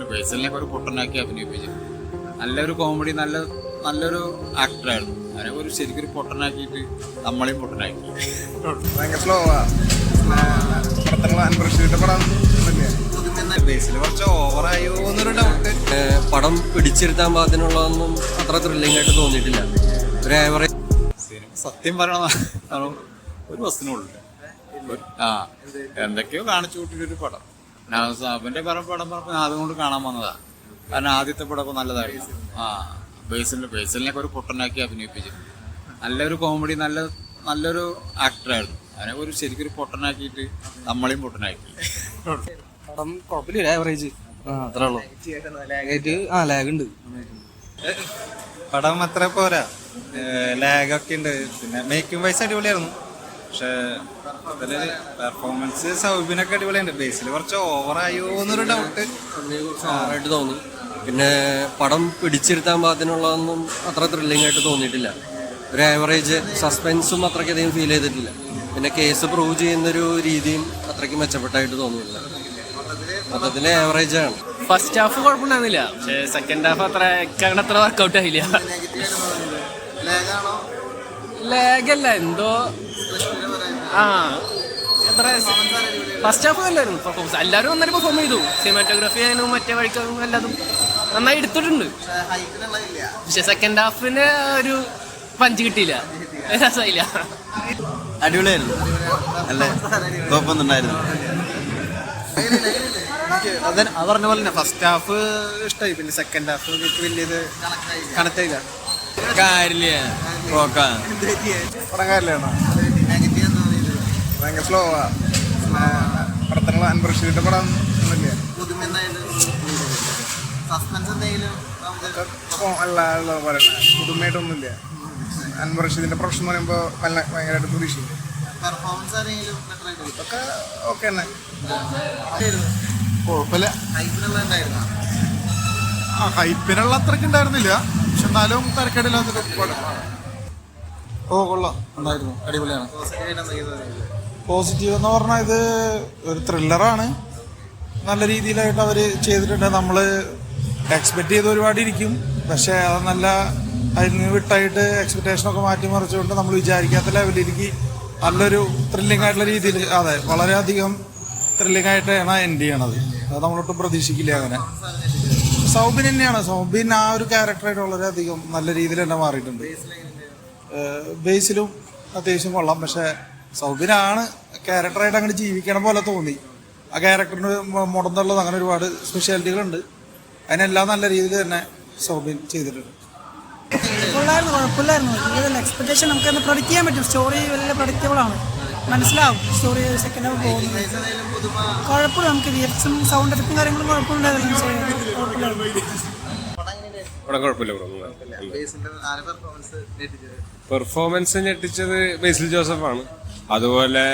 ബേസിൽ ബേസിലിനെ ഒരു പൊട്ടനാക്കി അഭിനയിപ്പിച്ചു. നല്ലൊരു കോമഡി നല്ല നല്ലൊരു ആക്ടറായിരുന്നു അതിനെ ഒരു ശരിക്കും ഒരു പൊട്ടനാക്കിയിട്ട് നമ്മളെയും പൊട്ടനാക്കി. ഭയങ്കര സ്ലോ പടം ബേസിൽ കുറച്ച് ഓവറായോ എന്നൊരു ഡൗട്ട് പടം പിടിച്ചിരുത്താൻ പാകത്തിനുള്ളതൊന്നും അത്ര ത്രില്ലിംഗ് ആയിട്ട് തോന്നിയിട്ടില്ല. ഒരു ആവറേജ് സിനിമ സത്യം പറയണ ഒരു ബസ്സിനുള്ളിൽ ആ എന്തൊക്കെയോ കാണിച്ചു കൂട്ടിയൊരു പടം. അവന്റെ പടം പടം പറഞ്ഞപ്പോൾ ഞാൻ അതുകൊണ്ട് കാണാൻ വന്നതാ. കാരണം ആദ്യത്തെ പടമൊക്കെ നല്ലതായിരുന്നു. ആ ബേസിലിനെ ബേസിലിനെ ഒരു പൊട്ടനാക്കി അഭിനയിപ്പിച്ചു. നല്ലൊരു കോമഡി നല്ല നല്ലൊരു ആക്ടറായിരുന്നു അതിനെ ഒരു ശരിക്കും ഒരു പൊട്ടനാക്കിയിട്ട് നമ്മളെയും പൊട്ടനാക്കി. പടം കുഴപ്പമില്ല ആവറേജ് അത്രേ ഉള്ളൂ. ലാഗായിട്ട് ആ ലാഗ് ഉണ്ട്. പടം അത്ര പോരാ. ലാഗൊക്കെ ഉണ്ട്. പിന്നെ മേക്കിംഗ് വൈസ് അടിപൊളിയായിരുന്നു. പക്ഷേ അതിൽ പെർഫോമൻസ് സൗബിനൊക്കെ അടിപൊളിയുണ്ട്. ബേസിൽ കുറച്ച് ഓവറായോ എന്നൊരു ഡൗട്ട് ആയിട്ട് തോന്നി. പിന്നെ പടം പിടിച്ചിരുത്താൻ പാകത്തിനുള്ളതൊന്നും അത്ര ത്രില്ലിംഗ് ആയിട്ട് തോന്നിയിട്ടില്ല. ഒരു ആവറേജ് സസ്പെൻസും അത്രയ്ക്കധികം ഫീൽ ചെയ്തിട്ടില്ല. പിന്നെ കേസ് പ്രൂവ് ചെയ്യുന്നൊരു രീതിയും അത്രയ്ക്ക് മെച്ചപ്പെട്ടായിട്ട് തോന്നിയില്ല മൊത്തത്തിൽ ആവറേജ് ആണ്. ഫസ്റ്റ് ഹാഫ് കുഴപ്പമുണ്ടായിരുന്നില്ല. പക്ഷേ സെക്കൻഡ് ഹാഫ് അത്ര അങ്ങനെ അത്ര വർക്കൗട്ട് ആയില്ല. ലാഗ് അല്ല. എന്തോ ആ. എത്ര ഫസ്റ്റ് ഹാഫ് നല്ലായിരുന്നു പെർഫോമൻസ് എല്ലാവരും നന്നായി പെർഫോം ചെയ്തു. സിനിമാറ്റോഗ്രാഫി ആയാലും മറ്റേ വഴിക്കും എല്ലാതും നന്നായി എടുത്തിട്ടുണ്ട്. പക്ഷെ സെക്കൻഡ് ഹാഫിന് ഒരു പഞ്ച് കിട്ടിയില്ല. രസമില്ല അടിപൊളിയായിരുന്നു. അല്ലേ കുഴപ്പമൊന്നുണ്ടായിരുന്നു അത് പറഞ്ഞ പോലെ തന്നെ ഫസ്റ്റ് ഹാഫ് ഇഷ്ടമായി പിന്നെ സെക്കൻഡ് ഹാഫ് വലിയത് കണക്റ്റായില്ല കാര്യമില്ല. പടം കാര്യമാണ് ഭയങ്കര സ്ലോ പടത്തിനുള്ള അൻപർഷിയുടെ പടം ഒന്നുമില്ല. അല്ല അല്ല. പറയണ പുതുമയായിട്ടൊന്നുമില്ല അൻവർ റഷീദിന്റെ പ്രൊഫഷൻ എന്ന് പറയുമ്പോൾ നല്ല ഭയങ്കരമായിട്ട് പ്രതീക്ഷിക്കും ഒക്കെ ഓക്കെ തന്നെ. കുഴപ്പമില്ല. ആ ഹൈപ്പിനുള്ള അത്രയ്ക്ക് ഉണ്ടായിരുന്നില്ല. പക്ഷെ എന്നാലും തിരക്കേടില്ലാത്തൊരു ഓ കൊള്ളാം. ഉണ്ടായിരുന്നു അടിപൊളിയാണ് പോസിറ്റീവ് എന്ന് പറഞ്ഞാൽ ഇത് ഒരു ത്രില്ലറാണ്. നല്ല രീതിയിലായിട്ട് അവർ ചെയ്തിട്ടുണ്ട്. നമ്മൾ എക്സ്പെക്ട് ചെയ്ത് ഒരുപാട് ഇരിക്കും. പക്ഷേ അത് നല്ല അതിൽ നിന്ന് വിട്ടായിട്ട് എക്സ്പെക്ടേഷനൊക്കെ മാറ്റി മറിച്ചുകൊണ്ട് നമ്മൾ വിചാരിക്കാത്ത ലെവലിലേക്ക് നല്ലൊരു ത്രില്ലിംഗ് ആയിട്ടുള്ള രീതിയിൽ അതെ വളരെയധികം ത്രില്ലിംഗ് ആയിട്ടാണ് എൻഡ് ചെയ്യണത്. അത് നമ്മളൊട്ടും പ്രതീക്ഷിക്കില്ല അങ്ങനെ. സൗബിൻ തന്നെയാണ്. സൗബിൻ ആ ഒരു ക്യാരക്ടറായിട്ട് വളരെയധികം നല്ല രീതിയിൽ തന്നെ മാറിയിട്ടുണ്ട്. ബേസിലും അത്യാവശ്യം കൊള്ളാം. പക്ഷെ സൗബിനാണ് ക്യാരക്ടറായിട്ട് അങ്ങനെ ജീവിക്കണ പോലെ തോന്നി. ആ ക്യാരക്ടറിന് മുടന്നുള്ളത് അങ്ങനെ ഒരുപാട് സ്പെഷ്യാലിറ്റികളുണ്ട് അതിനെല്ലാം നല്ല രീതിയിൽ തന്നെ സൗബിൻ ചെയ്തിട്ടുണ്ട്. കൊള്ളായിരുന്നു കുഴപ്പമില്ലായിരുന്നു ഇതിൽ എക്സ്പെക്ടേഷൻ നമുക്ക് പ്രൊഡിക്റ്റ് ചെയ്യാൻ പറ്റും. സ്റ്റോറി വലിയ പ്രൊഡിക്റ്റബിൾ ആണ്. മനസ്സിലാവും. സ്റ്റോറി സെക്കൻഡ് ഹാഫ് പോകുന്നത്. കുഴപ്പമില്ല നമുക്ക് വിയർസും സൗണ്ട് എഫക്റ്റും കാര്യങ്ങളും കുഴപ്പമില്ലായിരുന്നു പടം കുഴപ്പമില്ല പെർഫോമൻസ് ഞെട്ടിച്ചത്? ബേസിൽ ജോസഫ് ആണ്. അതുപോലെ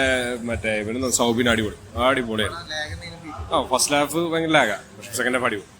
മറ്റേ ഇവിടുന്ന് സൗബിൻ അടിപൊളി. അടിപൊളിയാണ്. ആ ഫസ്റ്റ് ഹാഫ് ഭയങ്കര ലാഗാ പക്ഷെ സെക്കൻഡ് ഹാഫ് അടിപൊളി.